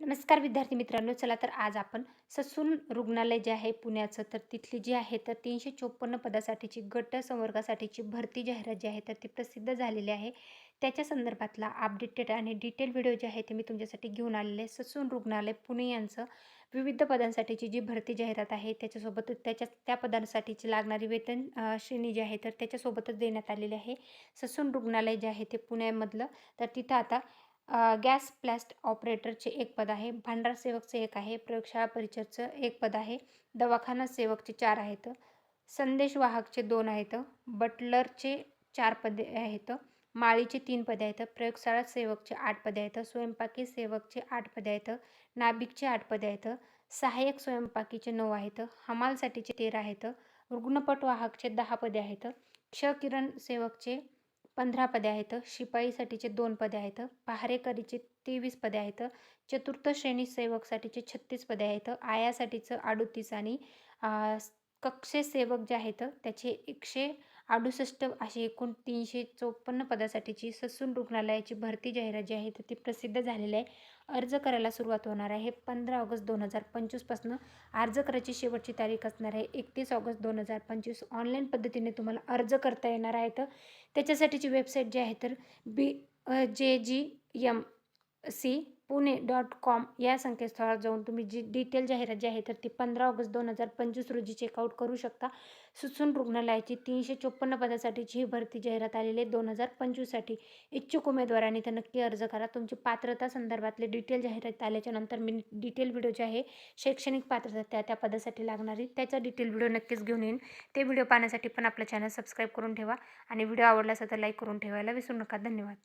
नमस्कार विद्यार्थी मित्रांनो चला तर आज आपण ससून रुग्णालय जे आहे पुण्याचं तर तिथली जी आहे तर तीनशे चोपन्न पदासाठीची गट संवर्गासाठीची भरती जाहिरात जी आहे तर ती प्रसिद्ध झालेली आहे. त्याच्या संदर्भातला अपडेटेड आणि डिटेल व्हिडिओ जे आहे ते मी तुमच्यासाठी घेऊन आलेले आहे. ससून रुग्णालय पुणे यांचं विविध पदांसाठीची जी भरती जाहिरात आहे त्याच्यासोबत त्याच्या त्या पदांसाठीची लागणारी वेतन श्रेणी जी आहे तर त्याच्यासोबतच देण्यात आलेली आहे. ससून रुग्णालय जे आहे ते पुण्यामधलं तर तिथं आता गॅस प्लॅस्ट ऑपरेटरचे एक पद आहे. भांडार सेवकचे एक आहे. प्रयोगशाळा परिचरचं एक पद आहे. दवाखाना सेवकचे चार आहेत. संदेश वाहकचे दोन आहेत. बटलरचे चार पदे आहेत. माळीचे तीन पदे आहेत. प्रयोगशाळा सेवकचे आठ पदे आहेत. स्वयंपाकी सेवकचे आठ पदे आहेत. नाभिकचे आठ पदे आहेत. सहाय्यक स्वयंपाकीचे नऊ आहेत. हमालसाठीचे तेरा आहेत. रुग्णपट वाहकचे दहा पदे आहेत. क्षकिरण सेवकचे पंधरा पदे आहेत शिपाईसाठीचे दोन पदे आहेत पहारेकरीचे तेवीस पदे आहेत चतुर्थ श्रेणी सेवकसाठीचे छत्तीस पदे आहेत आयासाठीचं अडोतीस आणि कक्षसेवक कक्षे सेवक जे आहेत त्याचे एकशे अडुसष्ट अशी एकूण तीनशे चोपन्न पदासाठीची ससून रुग्णालयाची भरती जाहिरात जी आहे तर ती प्रसिद्ध झालेली आहे. अर्ज करायला सुरुवात होणार आहे. पंधरा ऑगस्ट दोन हजार पंचवीसपासून अर्ज करायची शेवटची तारीख असणार आहे. एकतीस ऑगस्ट दोन हजार पंचवीस ऑनलाईन पद्धतीने तुम्हाला अर्ज करता येणार आहे. तर त्याच्यासाठीची वेबसाईट जी आहे तर B J G M C Pune dot com या संकेतस्थळावर जाऊन तुम्ही जी डिटेल जाहिरात जी आहे तर ती पंधरा ऑगस्ट दोन हजार पंचवीस रोजी चेकआउट करू शकता. सुसून रुग्णालयाची तीनशे चोपन्न पदासाठीची ही भरती जाहिरात आलेली आहे दोन हजार पंचवीससाठी. इच्छुक उमेदवारांनी तर नक्की अर्ज करा. तुमची पात्रता संदर्भातले डिटेल जाहिरात आल्याच्यानंतर मी डिटेल व्हिडिओ जे आहे शैक्षणिक पात्रता त्या त्या पदासाठी लागणारी त्याचा डिटेल व्हिडिओ नक्कीच घेऊन येईन. ते व्हिडिओ पाहण्यासाठी पण आपलं चॅनल सबस्क्राईब करून ठेवा आणि व्हिडिओ आवडला असेल तर लाईक करून ठेवायला विसरू नका. धन्यवाद.